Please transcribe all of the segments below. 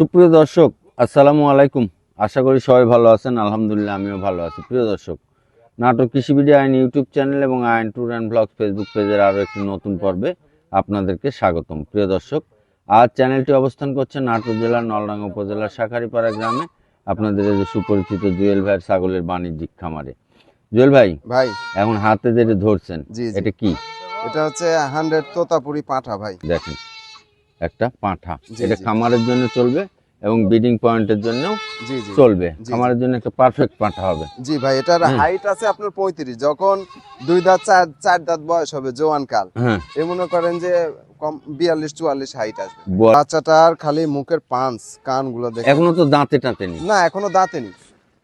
সুপ্রিয় দর্শক আসসালামু আলাইকুম। আশা করি সবাই ভালো আছেন আলহামদুলিল্লাহ আমিও ভালো আছি। প্রিয় দর্শক নাটক কৃষি কৃষিবিডি আইন ইউটিউব চ্যানেল এবং আইন ট্যুর অ্যান্ড ব্লগ ফেসবুক পেজের আরও একটি নতুন পর্বে আপনাদেরকে স্বাগতম। প্রিয় দর্শক আজ চ্যানেলটি অবস্থান করছে নাটোর জেলার নলডাঙ্গা উপজেলার শাখারিপাড়া গ্রামে। আপনাদের যে সুপরিচিত জুয়েল ভাইয়ের ছাগলের বাণিজ্যিক খামারে। জুয়েল ভাই ভাই। এখন হাতে যেটা ধরছেন এটা কি? এটা হচ্ছে হান্ড্রেড তোতাপুরি পাঁঠা ভাই। দেখেন। একটা পাঁঠা। এটা খামারের জন্য চলবে এবং বিডিং পয়েন্টের জন্যও জি জি চলবে। খামারের জন্য একটা পারফেক্ট পাঁঠা হবে। জি ভাই এটার হাইট আছে আপনার পঁয়ত্রিশ। যখন দুই দাঁত চার চার দাঁত বয়স হবে জোয়ান কাল হ্যাঁ। এ মনে করেন যে কম বিয়াল্লিশ চুয়াল্লিশ হাইট আসবে। বাচ্চাটার খালি মুখের পাঁচ কানগুলো দেখে এখনও তো দাঁতে টাঁতে নি না এখনও দাঁতে নেই।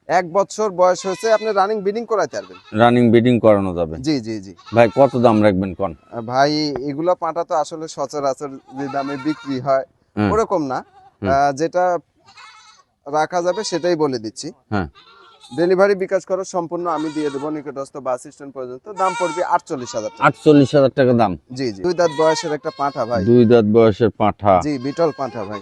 এক বছর বয়স হয়েছে আপনি রানিং বিডিং করাতে পারবেন। রানিং বিডিং করানো যাবে। জি জি জি। ভাই কত দাম রাখবেন কোন? ভাই এগুলা পাঁঠা তো আসলে সচরাচর যে দামে বিক্রি হয়। ওরকম না। যেটা রাখা যাবে সেটাই বলে দিচ্ছি। হ্যাঁ। ডেলিভারি বিকাশ করো সম্পূর্ণ আমি দিয়ে দেবো নিকটস্থ বাস স্ট্যান্ড পর্যন্ত। দাম পড়বে আটচল্লিশ হাজার টাকা। আটচল্লিশ হাজার টাকা দাম। জি জি। দুই দাঁত বয়সের একটা পাঁঠা ভাই। দুই দাঁত বয়সের পাঁঠা। জি বিটল পাঁঠা ভাই।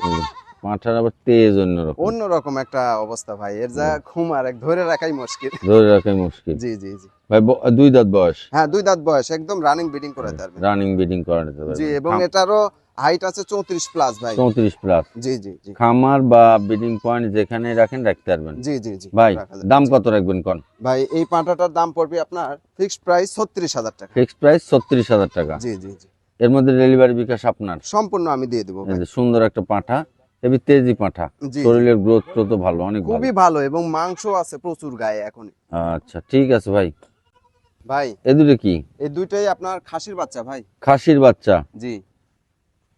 পাঁঠার আবার তেজ অন্যরকম। অন্যরকম একটা অবস্থা ভাই। এর যা খুমার এক ধরে রাখাই মুশকিল। ধরে রাখাই মুশকিল। জি জি জি। ভাই দুই দাঁত বয়স? হ্যাঁ দুই দাঁত বয়স একদম রানিং বিডিং করাতে পারবে রানিং বিডিং করাতে পারবে জি এবং এটারও হাইট আছে চৌত্রিশ প্লাস ভাই। চৌত্রিশ প্লাস জি জি জি। খামার বা বিডিং পয়েন্ট যেখানে রাখেন রাখতে পারবেন। জি জি জি। ভাই দাম কত রাখবেন কোন? ভাই এই পাঁঠাটার দাম পড়বে আপনার ফিক্সড প্রাইস ছত্রিশ হাজার টাকা। ফিক্সড প্রাইস ছত্রিশ হাজার টাকা। জি জি জি। এর মধ্যে ডেলিভারি বিকাশ আপনার? সম্পূর্ণ আমি দিয়ে দেবো সুন্দর একটা পাঁঠা। এবি তেজি পাঁঠা। শরীরের গ্রোথ তো ভালো অনেক খুবই ভালো। এবং মাংস আছে প্রচুর গায়ে এখন আচ্ছা ঠিক আছে ভাই। ভাই এ দুটো কি? এই দুইটাই আপনার খাসির বাচ্চা ভাই। খাসির বাচ্চা? জি।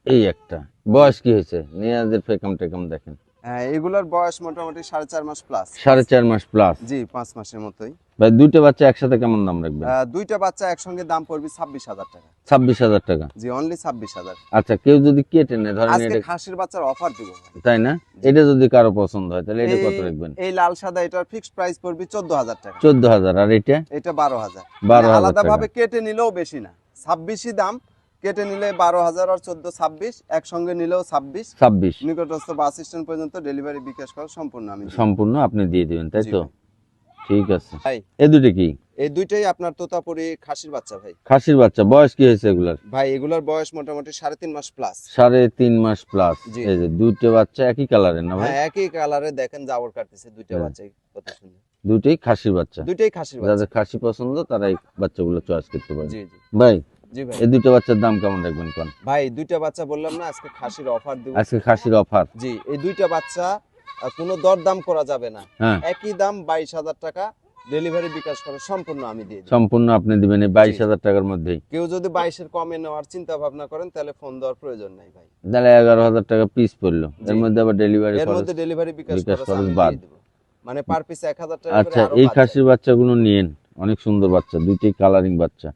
এই একটা। বয়স কি হয়েছে? নিয়াজের ফেকাম টেকাম দেখেন। হ্যাঁ এগুলার বয়স মোটামুটি সাড়ে চার মাস প্লাস সাড়ে চার মাস প্লাস জি পাঁচ মাসের মতোই। ভাই দুইটা বাচ্চা একসাথে কেমন দাম রাখবেন? দুইটা বাচ্চা একসঙ্গে দাম পড়বে ছাব্বিশ হাজার টাকা। ছাব্বিশ হাজার টাকা? জি অনলি ছাব্বিশ হাজার। আচ্ছা কেউ যদি কেটে নেয় ধরেন আজকে খাসির বাচ্চার অফার দিব তাই না? এটা যদি কারও পছন্দ হয় তাহলে এটা এই- কত রাখবেন? এই লাল সাদা এটার ফিক্সড প্রাইস পড়বে চোদ্দ হাজার টাকা। চোদ্দ হাজার আর এটা? এটা বারো হাজার। বারো হাজার ভাবে কেটে নিলেও বেশি না। ছাব্বিশই দাম কেটে নিলে বারো হাজার আর চোদ্দ ছাব্বিশ একসঙ্গে নিলেও ছাব্বিশ। ছাব্বিশ। নিকটস্থ বাস স্ট্যান্ড পর্যন্ত ডেলিভারি বিকাশ করা সম্পূর্ণ আমি সম্পূর্ণ আপনি দিয়ে দিবেন তাই তো? ঠিক আছে। ভাই। এ দুটো কি? এই দুইটাই আপনার তোতাপুরি খাসির বাচ্চা ভাই। খাসির বাচ্চা বয়স কি হয়েছে এগুলার? ভাই এগুলোর বয়স মোটামুটি সাড়ে তিন মাস প্লাস সাড়ে তিন মাস প্লাস। এই যে দুটো বাচ্চা একই কালারের না ভাই? হ্যাঁ একই কালারে দেখেন জাবর কাটতেছে দুইটা হ্যাঁ। বাচ্চাই কত সুন্দর। দুটোই খাসির বাচ্চা। দুইটাই খাসির বাচ্চা। যাদের খাসি পছন্দ তারা এই বাচ্চাগুলো চয়েস করতে পারে। জি জি। ভাই এই দুটো বাচ্চার দাম কেমন রাখবেন কোন? ভাই দুইটা বাচ্চা বললাম না আজকে খাসির অফার দিব। আজকে খাসির অফার জি এই দুইটা বাচ্চা কোনো দর দাম করা যাবে না। হ্যাঁ। একই দাম বাইশ হাজার টাকা ডেলিভারি বিকাশ করে সম্পূর্ণ আমি দিয়ে সম্পূর্ণ আপনি দিবেন এই বাইশ হাজার টাকার মধ্যেই। কেউ যদি বাইশের কমে নেওয়ার চিন্তা ভাবনা করেন তাহলে ফোন দেওয়ার প্রয়োজন নাই ভাই। তাহলে এগারো হাজার টাকা পিস পড়ল। এর মধ্যে আবার ডেলিভারি এর মধ্যে ডেলিভারি বিকাশ খরচ বাদ। মানে পার পিস এক হাজার টাকা আচ্ছা এই খাসির বাচ্চাগুলো নিয়েন। অনেক সুন্দর বাচ্চা দুইটাই কালারিং বাচ্চা।